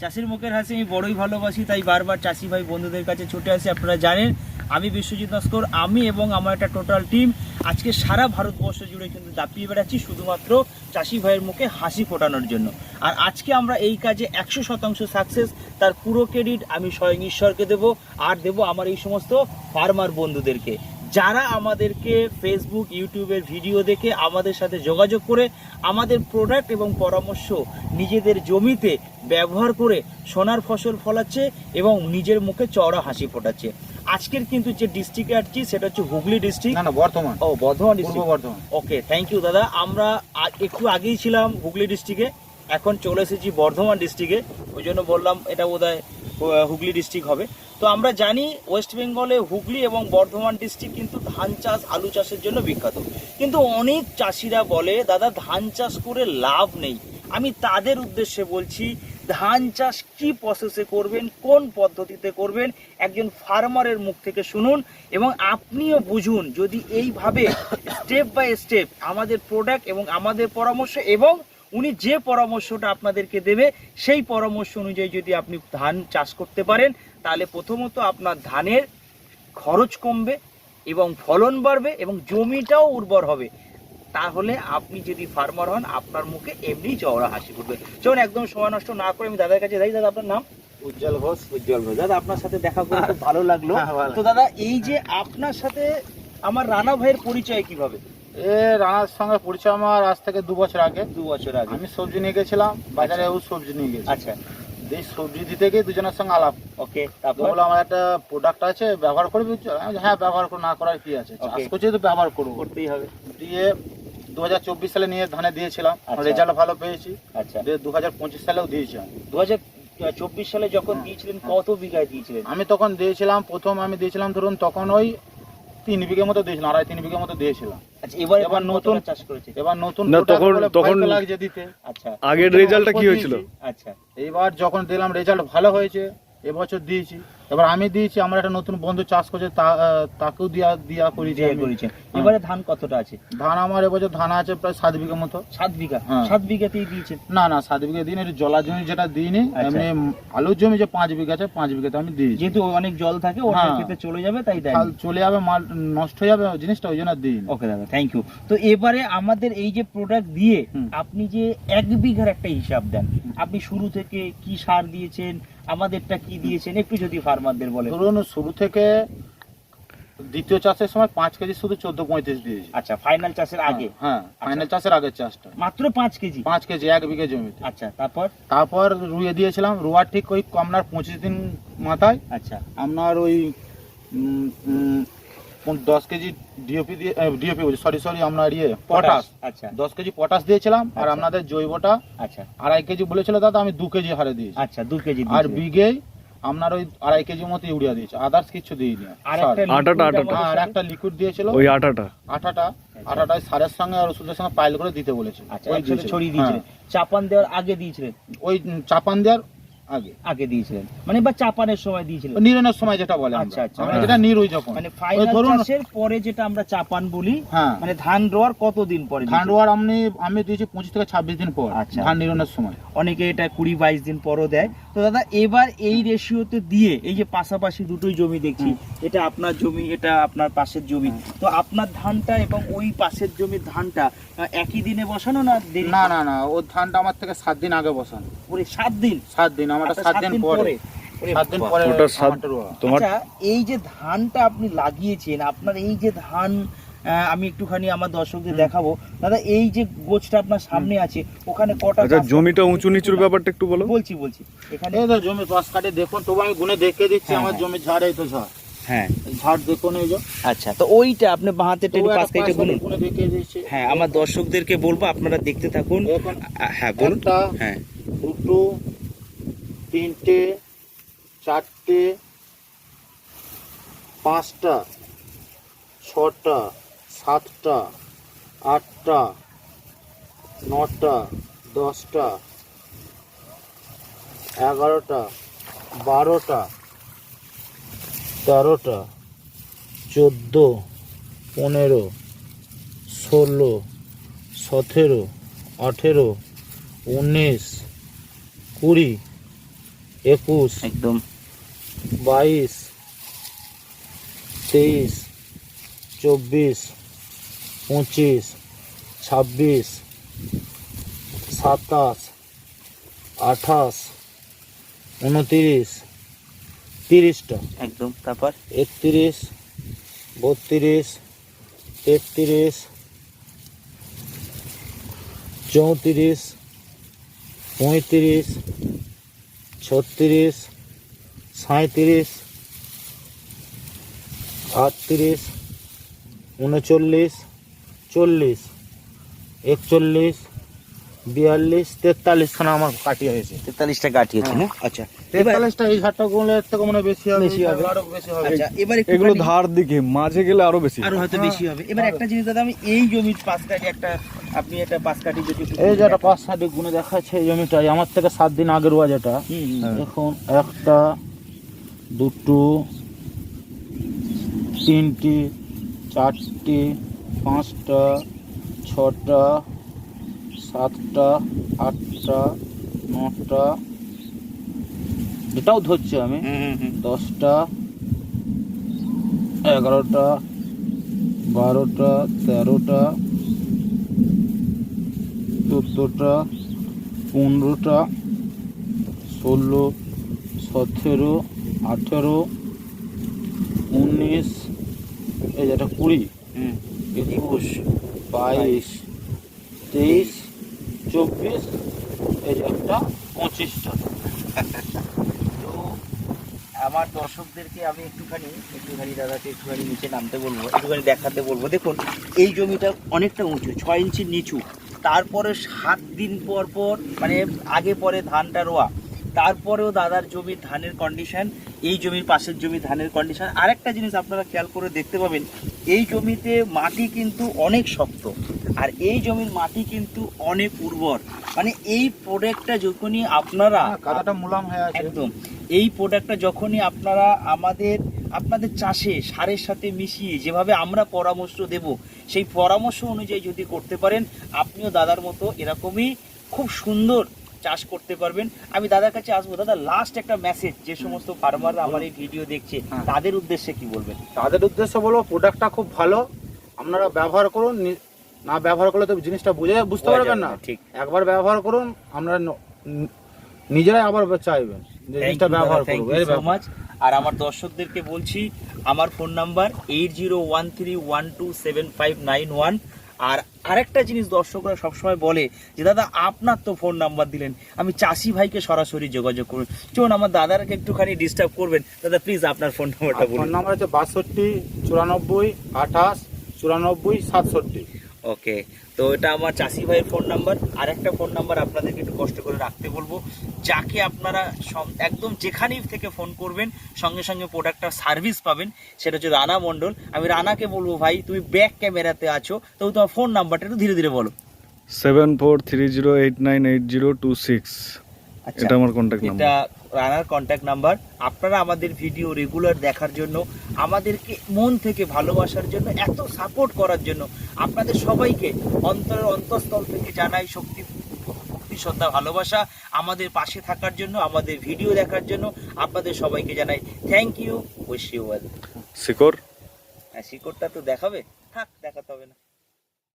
চাষির মুখের হাসি, আমি বড়ই ভালোবাসি, তাই বারবার চাষি ভাই বন্ধুদের কাছে ছুটে আসি, আপনারা জানেন। আমি বিশ্বজিৎ নস্কর, আমি এবং আমার একটা টোটাল টিম আজকে সারা ভারতবর্ষ জুড়ে কিন্তু দাপিয়ে বেড়াচ্ছি, শুধুমাত্র চাষি ভাইয়ের মুখে হাসি ফোটানোর জন্য। আর আজকে আমরা এই কাজে একশো শতাংশ সাকসেস তার পুরো ক্রেডিট আমি স্বয়ং ঈশ্বরকে দেব, আর দেব আমার এই সমস্ত ফার্মার বন্ধুদেরকে। যারা আমাদেরকে ফেসবুক ইউটিউবের ভিডিও দেখে আমাদের সাথে যোগাযোগ করে আমাদের প্রোডাক্ট এবং পরামর্শ নিজেদের জমিতে ব্যবহার করে সোনার ফসল ফলাচ্ছে এবং নিজের মুখে চওড়া হাসি ফোটাচ্ছে। আজকের কিন্তু যে ডিস্ট্রিক্টে আসছি সেটা হচ্ছে হুগলি ডিস্ট্রিক্ট না না বর্তমান ও Bardhaman district Bardhaman. Okay thank you দাদা। আমরা একটু আগেই ছিলাম হুগলি ডিস্ট্রিক্টে এখন চলে এসেছি বর্ধমান ডিস্ট্রিক্টে ওই জন্য বললাম এটা বোধহয় হুগলি ডিস্ট্রিক্ট হবে। তো আমরা জানি ওয়েস্ট বেঙ্গলে হুগলি এবং বর্ধমান ডিস্ট্রিক্ট কিন্তু ধান চাষ, আলু চাষের জন্য বিখ্যাত। কিন্তু অনেক চাষিরা বলে, দাদা, ধান চাষ করে লাভ নেই। আমি তাদের উদ্দেশ্যে বলছি, ধান চাষ কি প্রসেসে করবেন, কোন পদ্ধতিতে করবেন? একজন ফার্মারের মুখ থেকে শুনুন এবং আপনিও বুঝুন যদি এইভাবে স্টেপ বাই স্টেপ আমাদের প্রোডাক্ট এবং আমাদের পরামর্শ এবং উনি যে পরামর্শটা আপনাদেরকে দেবে, সেই পরামর্শ অনুযায়ী যদি আপনি ধান চাষ করতে পারেন তাহলে প্রথমত আপনার ধানের খরচ কমবে এবং ফলন বাড়বে এবং জমিটাও উর্বর হবে। তাহলে আপনি যদি ফার্মার হন আপনার মুখে এমনি চওড়া হাসি ফুটবে। চলুন একদম সময় নষ্ট না করে আমি দাদার কাছে যাই। দাদা আপনার নাম? উজ্জ্বল ঘোষ উজ্জ্বল ঘোষ। দাদা আপনার সাথে দেখা করে খুব ভালো লাগল। হ্যাঁ, তো দাদা এই যে আপনার সাথে আমার রানা ভাইয়ের পরিচয় কীভাবে? এ রানার সঙ্গে পরিচয় আমার আজ থেকে দু বছর আগে। দু বছর আগে। আমি সবজি নিয়ে গেছিলাম বাজারে ও সবজি নিয়ে গেছি। আচ্ছা। সবজি দিতে গিয়ে দুজনের সঙ্গে আলাপ। ওকে তারপর? বলল আমার একটা প্রোডাক্ট আছে ব্যবহার করবি? আমি হ্যাঁ ব্যবহার করে না করার কি আছে? চাষ করছি তো ব্যবহার করব। করতেই হবে। দিয়ে দু হাজার চব্বিশ সালে নিয়ে ধানে দিয়েছিলাম। আচ্ছা। রেজাল্ট ভালো পেয়েছি। আচ্ছা। দিয়ে দু হাজার পঁচিশ সালেও দিয়েছি আমি। দু হাজার চব্বিশ সালে যখন দিয়েছিলেন কত বিঘায় দিয়েছিলেন? আমি তখন দিয়েছিলাম প্রথম আমি দিয়েছিলাম ধরুন তখন ওই তিন বিঘে মতো দিয়েছিলাম আড়াই তিন বিঘে মতো দিয়েছিলাম। আচ্ছা এবার এবার নতুন- চাষ করেছে এবার নতুন তখন- তখন- লাগছে দিতে। আচ্ছা। আগের রেজাল্টটা কি হয়েছিল? আচ্ছা। এইবার যখন দিলাম রেজাল্ট ভালো হয়েছে এবছর দিয়েছি। এবার আমি দিয়েছি আমার একটা নতুন বন্ধু চাষ করছে তাকেও দিয়া দিয়া করেছি আমি। করেছেন এবারে ধান কতটা আছে ধান আমার এবছর ধান আছে প্রায় সাত বিঘা মতো সাত বিঘা হ্যাঁ। সাত বিঘাতেই দিয়েছেন না না সাত বিঘা দিন একটু জলা জমি যেটা দিইনি আচ্ছা। এমনি আলুর জমি যে পাঁচ বিঘা আছে পাঁচ বিঘাতে আমি দিয়েছি যেহেতু অনেক জল থাকে ওটা হ্যাঁ। চলে যাবে তাই দেয় চলে যাবে মাল নষ্ট হয়ে যাবে জিনিসটা ওই জন্য দিইনি ওকে দাদা থ্যাংক ইউ তো এবারে আমাদের এই যে প্রোডাক্ট দিয়ে। আপনি যে এক বিঘার একটা হিসাব দেন আপনি শুরু থেকে কি সার দিয়েছেন আমাদেরটা কি দিয়েছেন একটু যদি ফার্মারদের বলেন ধরুন শুরু থেকে দ্বিতীয় চাষের সময় পাঁচ কেজি শুধু চোদ্দ পঁয়ত্রিশ দিয়েছি। আচ্ছা ফাইনাল চাষের আগে? হ্যাঁ ফাইনাল চাষের আগের চাষটা। মাত্র পাঁচ কেজি? পাঁচ কেজি এক বিঘে জমিতে। আচ্ছা তারপর? তারপর রুইয়ে দিয়েছিলাম রোয়ার ঠিক ওই আপনার পঁচিশ দিন মাথায়। আচ্ছা। আপনার ওই দশ কেজি ডিওপি দিয়ে ডিওপি সরি সরি আপনার ইয়ে পটাশ আচ্ছা। দশ কেজি পটাশ দিয়েছিলাম আর আচ্ছা। আপনাদের জৈবটা আচ্ছা। আড়াই কেজি বলেছিল দাদা আমি দু কেজি হারে দিয়েছি। আচ্ছা দু কেজি আর দিয়েছিলেন। বিঘে আপনার ওই আড়াই কেজি মতো ইউরিয়া দিয়েছি আদার্স কিছু দিইনি। আটাটা, আটাটা। হ্যাঁ, আর একটা লিকুইড দিয়েছিল। ওই আটাটা। আটাটা আটাটায় সারের সঙ্গে আর ওষুধের সঙ্গে পাইল করে দিতে বলেছিল। আচ্ছা ওই ছড়িয়ে দিয়েছিলেন। চাপান দেওয়ার আগে দিয়েছিলেন? হ্যাঁ, ওই চাপান দেওয়ার আগে। আগে দিয়েছিলেন। মানে বা চাপানের সময় দিয়েছিলেন? নিরনের সময় যেটা বলে আচ্ছা, আচ্ছা। আমরা যেটা নিরুই যখন। মানে ফাইনাল চাষের পরে যেটা আমরা চাপান বলি হ্যাঁ। মানে ধান রোয়ার কতদিন পরে ধান রোয়ার আমি আমি দিয়েছি পঁচিশ থেকে ছাব্বিশ দিন পর। আচ্ছা। ধান নিরনের সময়। অনেকে এটা কুড়ি বাইশ দিন পরও দেয়। তো দাদা এবার এই রেশিওতে দিয়ে এই যে পাশাপাশি দুটোই জমি দেখছি এটা আপনার জমি এটা আপনার পাশের জমি। তো আপনার ধানটা এবং ওই পাশের জমির ধানটা একই দিনে বসানো না না না না ও ধানটা আমার থেকে সাত দিন আগে বসান। ওরে সাত দিন? সাত দিন আমার আচ্ছা, সাত দিন পরে। তোমার আচ্ছা এই যে ধানটা আপনি লাগিয়েছেন আপনার এই যে ধান আমি একটুখানি আমার দর্শকদের দেখাবো। দাদা এই যে গোছটা আপনার সামনে আছে ওখানে কটা আচ্ছা জমিটা উঁচু নিচুর ব্যাপারটা একটু বলো। বলছি বলছি। এখানে এই জমি পাশ কাটে দেখুন তবু আমি গুনে দেখে দিচ্ছি হ্যাঁ, আমার হ্যাঁ। জমি ঝাড় এই তো ঝাড়। হ্যাঁ। ঝাড় দেখুন এই আচ্ছা তো ওইটা আপনি বাহাতে পাশ কেটে বলুন হ্যাঁ আমার দর্শকদেরকে বলব আপনারা দেখতে থাকুন। হ্যাঁ বলুন। হ্যাঁ। দুটো তিনটে চারটে পাঁচটা ছটা সাতটা আটটা নটা দশটা এগারোটা বারোটা তেরোটা চোদ্দ পনেরো ষোলো সতেরো আঠেরো উনিশ কুড়ি একুশ একদম। বাইশ তেইশ চব্বিশ পঁচিশ ছাব্বিশ সাতাশ আঠাশ উনতিরিশ তিরিশটা। একদম তারপর? একত্রিশ বত্রিশ তেত্রিশ চৌত্রিশ পঁয়ত্রিশ ছত্রিশ সাঁত্রিশ আটত্রিশ উনচল্লিশ চল্লিশ একচল্লিশ বিয়াল্লিশ তেতাল্লিশখানা আমার কাটিয়ে হয়েছে। তেতাল্লিশটা কাটিয়েছে না? আচ্ছা তেতাল্লিশটা এই ঝাড়টা গুলো এর থেকে মনে বেশি হবে বেশি হবে। আরও বেশি হবে। আচ্ছা এবার এগুলো ধার দিকে মাঝে গেলে আরও বেশি আরও হয়তো বেশি হবে। এবার একটা জিনিস দাদা আমি এই জমির পাঁচ কাঠি একটা আপনি একটা পাঁচ কাঠি যদি এই যেটা পাঁচ সাত গুণে দেখাচ্ছে এই জমিটাই আমার থেকে সাত দিন আগের রোয়া যেটা। হুম। এখন একটা দুটো তিনটি চারটি পাঁচটা ছটা সাতটা আটটা নটা এটাও ধরছি আমি। দশটা এগারোটা বারোটা তেরোটা চোদ্দোটা পনেরোটা ষোলো সতেরো আঠেরো উনিশ এই যেটা কুড়ি। একুশ, বাইশ, তেইশ, চব্বিশ, এই একটা পঁচিশটা তো আমার দর্শকদেরকে আমি একটুখানি একটুখানি দাদাকে একটুখানি নিচে নামতে বলব, একটুখানি দেখাতে বলব। দেখুন, এই জমিটা অনেকটা উঁচু, ছয় ইঞ্চি নিচু। তারপরে সাত দিন পর পর মানে আগে পরে ধানটা রোয়া তারপরেও দাদার জমির ধানের কন্ডিশন এই জমির পাশের জমি ধানের কন্ডিশন আরেকটা জিনিস আপনারা খেয়াল করে দেখতে পাবেন এই জমিতে মাটি কিন্তু অনেক শক্ত আর এই জমির মাটি কিন্তু অনেক উর্বর। মানে এই প্রোডাক্টটা যখনই আপনারা কাদাটা মুলাম হয়ে আছে। একদম। এই প্রোডাক্টটা যখনই আপনারা আমাদের আপনাদের চাষে সারের সাথে মিশিয়ে যেভাবে আমরা পরামর্শ দেব সেই পরামর্শ অনুযায়ী যদি করতে পারেন আপনিও দাদার মতো এরকমই খুব সুন্দর চাষ করতে পারবেন। আমি দাদার কাছে আসব। দাদা লাস্ট একটা মেসেজ যে সমস্ত ফার্মাররা আমার এই ভিডিও দেখছে হ্যাঁ। তাদের উদ্দেশ্যে কি বলবেন? তাদের উদ্দেশ্যে বলব প্রোডাক্টটা খুব ভালো। আপনারা ব্যবহার করুন না ব্যবহার করলে তো জিনিসটা বুঝে বুঝতে পারবেন না। ঠিক। একবার ব্যবহার করুন আপনারা নিজেরাই আবার চাইবেন জিনিসটা ব্যবহার সো মাচ আর আমার দর্শকদেরকে বলছি আমার phone number eight zero one three one two seven five nine one আর আরেকটা জিনিস দর্শকরা সবসময় বলে যে দাদা আপনার তো ফোন নাম্বার দিলেন। আমি চাষি ভাইকে সরাসরি যোগাযোগ করুন। চলুন আমার দাদাকে একটুখানি ডিস্টার্ব করবেন। দাদা প্লিজ আপনার ফোন নাম্বারটা ফোন বলুন। নাম্বার হচ্ছে বাষট্টি চুরানব্বই আঠাশ চুরানব্বই সাতষট্টি। ওকে তো এটা আমার চাষি ভাইয়ের ফোন নাম্বার আর একটা ফোন নাম্বার আপনাদেরকে একটু কষ্ট করে রাখতে বলব। যাকে আপনারা একদম যেখানেই থেকে ফোন করবেন সঙ্গে সঙ্গে প্রোডাক্টটা সার্ভিস পাবেন সেটা হচ্ছে রানা মণ্ডল। আমি রানাকে বলব ভাই তুমি ব্যাক ক্যামেরাতে আছো তো তোমার ফোন নাম্বারটা একটু ধীরে ধীরে বলো। Seven four three zero eight nine eight zero two six এটা আমার কন্ট্যাক্ট নাম্বার এটা রানার কন্ট্যাক্ট নাম্বার আপনারা আমাদের ভিডিও রেগুলার দেখার জন্য আমাদেরকে মন থেকে ভালোবাসার জন্য এত সাপোর্ট করার জন্য আপনাদের সবাইকে অন্তরের অন্তঃস্থল থেকে জানাই শক্তি ভক্তি শ্রদ্ধা ভালোবাসা। আমাদের পাশে থাকার জন্য আমাদের ভিডিও দেখার জন্য আপনাদের সবাইকে জানাই thank you wish you well শিকর হ্যাঁ শিকড়টা তো দেখাবে। থাক দেখাতে হবে না।